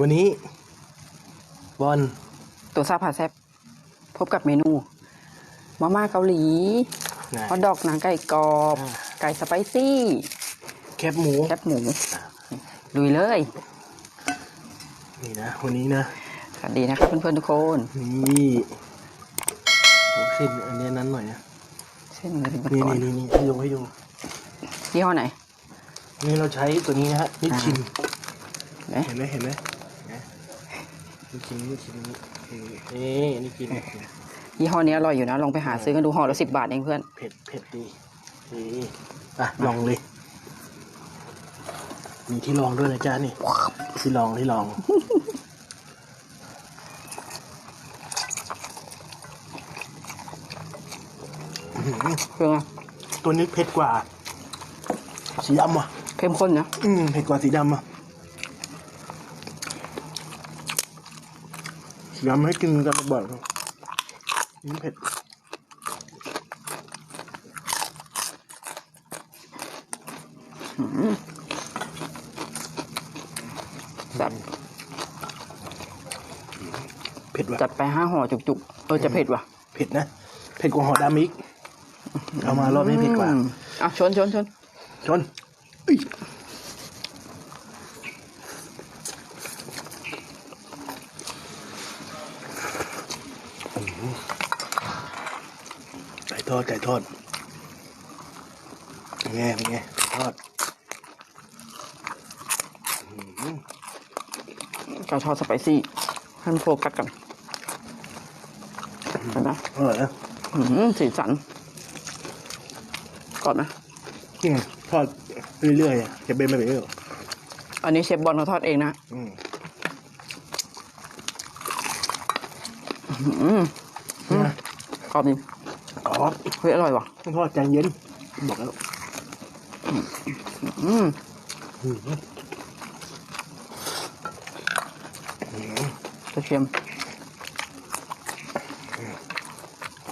วันนี้บอลตัวซาพาแซบพบกับเมนูมาม่าเกาหลีนะฮอทดอกหนังไก่กรอบอ่าไก่สไปซี่ แคบหมูแคบหมูลุยเลย นี่นะ วันนี้นะ สวัสดีนะครับเพื่อนๆทุกคน นี่โอ้เส้นอันนี้นั้นหน่อยนะ เส้นเลยมานี่ก่อนนี่นี่ให้ดูให้ดูยี่ห้อไหน นี่เราใช้ตัวนี้นะฮะนี่อ่าชิมเอ๊ะเห็นไหมเห็นไหม นะนี่ชิมนี่ชิมนี่นี่นี่กินยี่ห้อนี้อร่อยอยู่นะ ลองไปหาซื้อกันดูห่อละสิบบาทเองเพื่อน เผ็ดเผ็ดดีนี่อะลองเลยมีที่ลองด้วยนะจ๊ะนี่ที่ลองที่ลองเป็นไงตัวนี้เผ็ดกว่า สีดำอะเข้มข้นนะอืมเผ็ดกว่าสีดำอะ สีดำให้กินกันบ่อยๆครับนี่เผ็ดแบบเผ็ดว่ะจัดไปห้าห่อจุกๆเออจะเผ็ดว่ะเผ็ดนะเผ็ดกว่าห่อดำอีกเอามารอบนี้เผ็ดกว่าอืมอะชนชนชนชน ไก่ทอดไก่ทอดเป็นไงเป็นไงไก่ทอดไก่ทอดสไปซี่ให้มันโฟกัสกันเห็นไหมอร่อยนะอืมสีสันกรอบไหมอืมทอดเรื่อยๆอะจะเป็นไปเรื่อยอันนี้เชฟบอลเขาทอดเองนะๆอืม อืม นะ กรอบจริงอ๋อเฮ้ยอร่อยว่ะต้องทอดใจเย็นบอกแล้วอืมอืมกระเทียม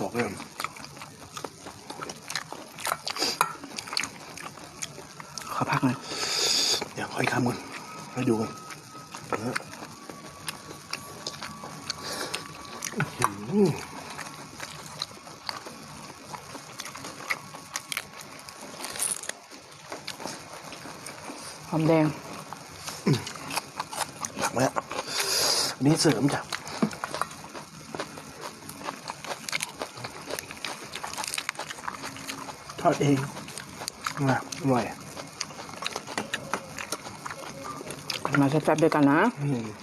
บอกแล้วขอพักหน่อยเดี๋ยวค่อยทำกันให้ดูกันเอออืม หอมแดงหลักแล้วอันนี้เสริมจ้ะทอดเองนะอร่อยมาแซ่บๆด้วยกันนะ อืมนะ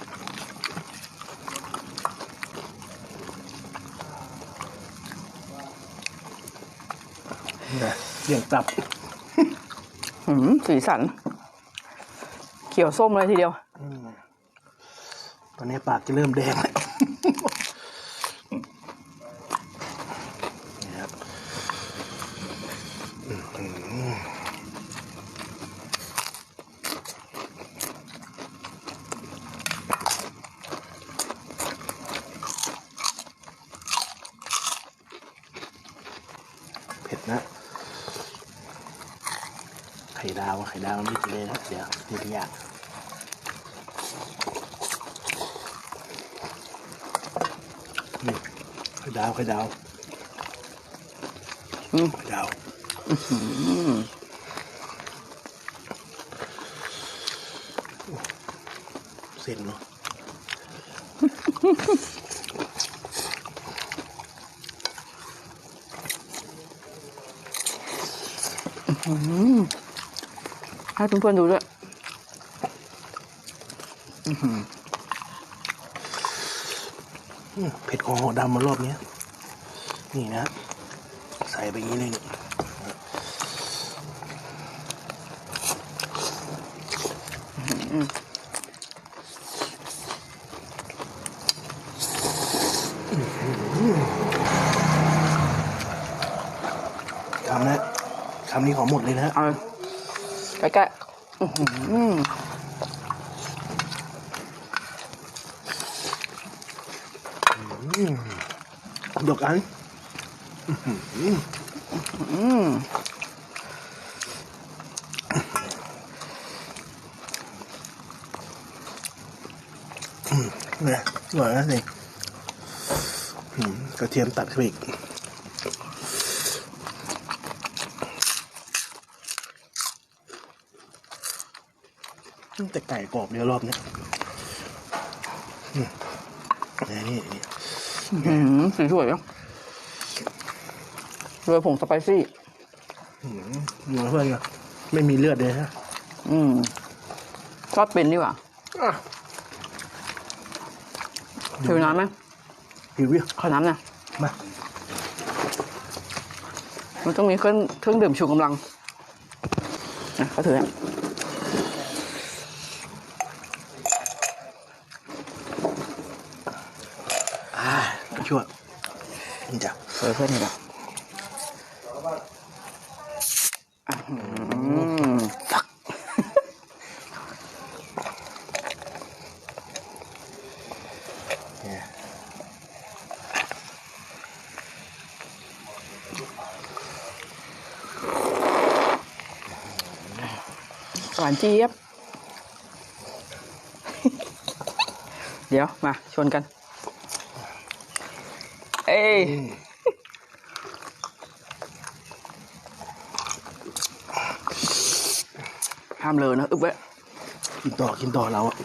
เสี่ยงตับอืมสีสัน เขียวส้มเลยทีเดียวอืมตอนนี้ปากจะเริ่มแดงแล้วนี่ครับอื้อหือเผ็ดนะ ไข่ดาวไข่ดาวไม่กินเลยนะเดี๋ยวเดี๋ยวอยากนี่ไข่ดาวไข่ดาวอืมไข่ดาวอืมเส้นเนาะ ให้เพื่อนๆดูด้วยอืมเผ็ดของหัวดำมารอบนี้นี่นะ ใส่ไปอย่างนี้เลยนี่คำนะคำนี้ขอหมดเลยนะเอา ใกล้ๆดอกอันอืมอืมเนี่ยอร่อยนะนี่อืมกระเทียมตัดเข้าไปอีก แต่ไก่กรอบเดียวรอบเนี้ยอืมนี่นี่นี่อืมสีสวยอะโรยผงสไปซี่อืมดูนะเพื่อนนะไม่มีเลือดเลยฮะ อืมทอดเป็นดีกว่าอะถือน้ำไหมหิวยังขอน้ำหน่อยมามันต้องมีเครื่องเครื่องดื่มชูกำลังนะเขาถืออะ อ่า ช่วยนี่จ้ะเออเพื่อนนี่แหละอะอืมฟักเนี่ยหวานเจี๊ยบ เดี๋ยว มา ชวนกัน เอ้ยอืมห้ามเลยนะอึบไว้ กินต่อกินต่อเราอะ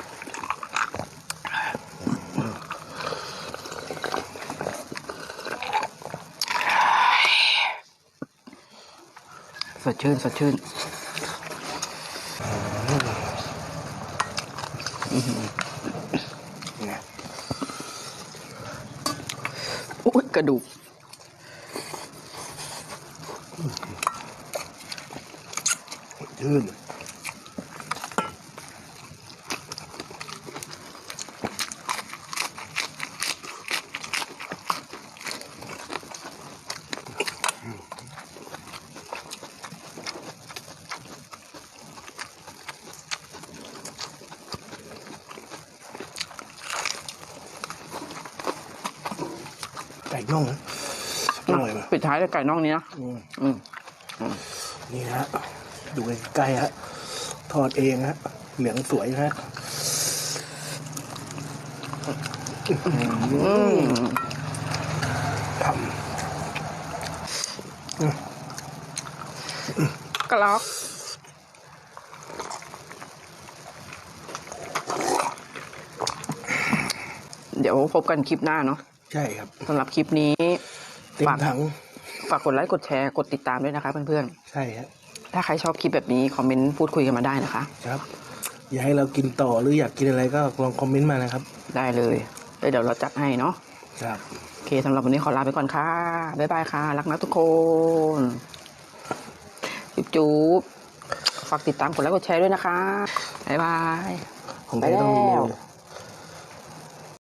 สดชื่น สดชื่น เนี่ย อุ้ยกระดูกชื่น ไก่น่องนะอร่อยว่ะปิดท้ายด้วยไก่น่องนี้นะอืมอืมนี่ฮะดูใกล้ๆฮะทอดเองฮะเหลืองสวยฮะอืมทกระลอกเดี๋ยวพบกันคลิปหน้าเนาะำ ใช่ครับสำหรับคลิปนี้เต็มฝากถังฝากกดไลค์กดแชร์กดติดตามด้วยนะคะเพื่อนใช่ฮะๆถ้าใครชอบคลิปแบบนี้คอมเมนต์พูดคุยกันมาได้นะคะ ครับ อยากให้เรากินต่อหรืออยากกินอะไรก็ลองคอมเมนต์มานะครับ ได้เลยแล้วเดี๋ยวเราจัดให้เนาะครับ โอเคสำหรับวันนี้ขอลาไปก่อนค่ะบ๊ายบายค่ะ รักนะทุกคนจุ๊บจุ๊บฝากติดตามกดไลค์กดแชร์ด้วยนะคะบ๊ายบาย ของไทยต้องมีไปแล้วเลย